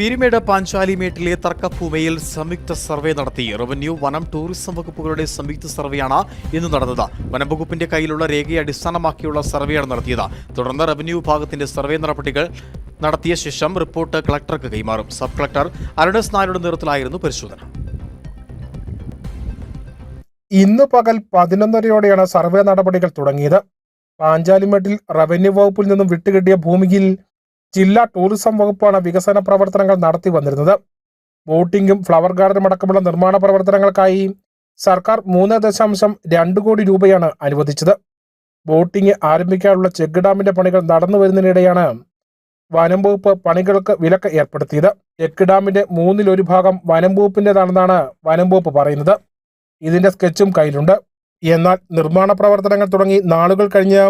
പീരുമേട് പാഞ്ചാലിമേട്ടിലെ തർക്കഭൂമിയിൽ സംയുക്ത സർവേ നടത്തി. റവന്യൂ വനം ടൂറിസം വകുപ്പുകളുടെ സംയുക്ത സർവേയാണ് ഇന്ന് നടന്നത്. വനംവകുപ്പിന്റെ കയ്യിലുള്ള രേഖയെ അടിസ്ഥാനമാക്കിയുള്ള സർവേയാണ് നടത്തിയത്. തുടർന്ന് റവന്യൂ വിഭാഗത്തിന്റെ സർവേ നടപടികൾ നടത്തിയ ശേഷം റിപ്പോർട്ട് കളക്ടർക്ക് കൈമാറും. സബ് കളക്ടർ അരുണസ് നായരുടെ നേതൃത്വത്തിലായിരുന്നു പരിശോധന. ഇന്ന് പകൽ പതിനൊന്നരയോടെയാണ് സർവേ നടപടികൾ തുടങ്ങിയത്. പാഞ്ചാലിമേട്ടിൽ റവന്യൂ വകുപ്പിൽ നിന്നും വിട്ടുകിട്ടിയ ഭൂമിയിൽ ജില്ലാ ടൂറിസം വകുപ്പാണ് വികസന പ്രവർത്തനങ്ങൾ നടത്തി വന്നിരുന്നത്. ബോട്ടിംഗും ഫ്ലവർ ഗാർഡനും അടക്കമുള്ള നിർമ്മാണ പ്രവർത്തനങ്ങൾക്കായി സർക്കാർ മൂന്ന് ദശാംശം രണ്ട് കോടി രൂപയാണ് അനുവദിച്ചത്. ബോട്ടിംഗ് ആരംഭിക്കാനുള്ള ചെക്ക് ഡാമിന്റെ പണികൾ നടന്നു വരുന്നതിനിടെയാണ് വനം വകുപ്പ് പണികൾക്ക് വിലക്ക് ഏർപ്പെടുത്തിയത്. ചെക്ക് ഡാമിന്റെ മൂന്നിലൊരു ഭാഗം വനം വകുപ്പിന്റേതാണെന്നാണ് വനം വകുപ്പ് പറയുന്നത്. ഇതിന്റെ സ്കെച്ചും കയ്യിലുണ്ട്. എന്നാൽ നിർമ്മാണ പ്രവർത്തനങ്ങൾ തുടങ്ങി നാളുകൾ കഴിഞ്ഞ്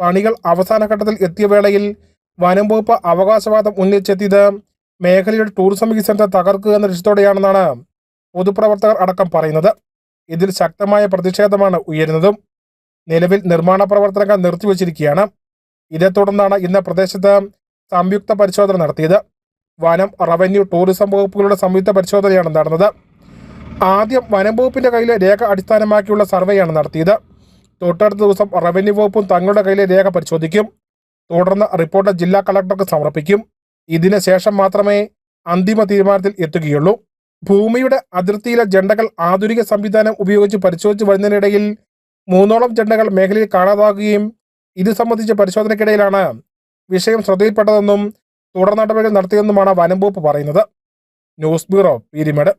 പണികൾ അവസാന ഘട്ടത്തിൽ എത്തിയ വേളയിൽ വനം വകുപ്പ് അവകാശവാദം ഉന്നയിച്ചെത്തിയത് മേഖലയുടെ ടൂറിസം വികസനത്തെ തകർക്കുക എന്ന ലക്ഷ്യത്തോടെയാണെന്നാണ് പൊതുപ്രവർത്തകർ അടക്കം പറയുന്നത്. ഇതിൽ ശക്തമായ പ്രതിഷേധമാണ് ഉയരുന്നതും നിലവിൽ നിർമ്മാണ പ്രവർത്തനങ്ങൾ നിർത്തിവച്ചിരിക്കുകയാണ്. ഇതേ തുടർന്നാണ് ഇന്ന് പ്രദേശത്ത് സംയുക്ത പരിശോധന നടത്തിയത്. വനം റവന്യൂ ടൂറിസം വകുപ്പുകളുടെ സംയുക്ത പരിശോധനയാണ് നടന്നത്. ആദ്യം വനം വകുപ്പിന്റെ കയ്യിലെ രേഖ അടിസ്ഥാനമാക്കിയുള്ള സർവേയാണ് നടത്തിയത്. തൊട്ടടുത്ത ദിവസം റവന്യൂ വകുപ്പും തങ്ങളുടെ കയ്യിലെ രേഖ പരിശോധിക്കും. തുടർന്ന് റിപ്പോർട്ട് ജില്ലാ കളക്ടർക്ക് സമർപ്പിക്കും. ഇതിന് ശേഷം മാത്രമേ അന്തിമ തീരുമാനത്തിൽ എത്തുകയുള്ളൂ. ഭൂമിയുടെ അതിർത്തിയിലെ ജണ്ടകൾ ആധുനിക സംവിധാനം ഉപയോഗിച്ച് പരിശോധിച്ച് വരുന്നതിനിടയിൽ മൂന്നോളം ജണ്ടകൾ മേഖലയിൽ കാണാതാകുകയും ഇത് സംബന്ധിച്ച പരിശോധനയ്ക്കിടയിലാണ് വിഷയം ശ്രദ്ധയിൽപ്പെട്ടതെന്നും തുടർ നടപടികൾ നടത്തിയെന്നുമാണ് വനം വകുപ്പ് പറയുന്നത്. News bureau Peermade.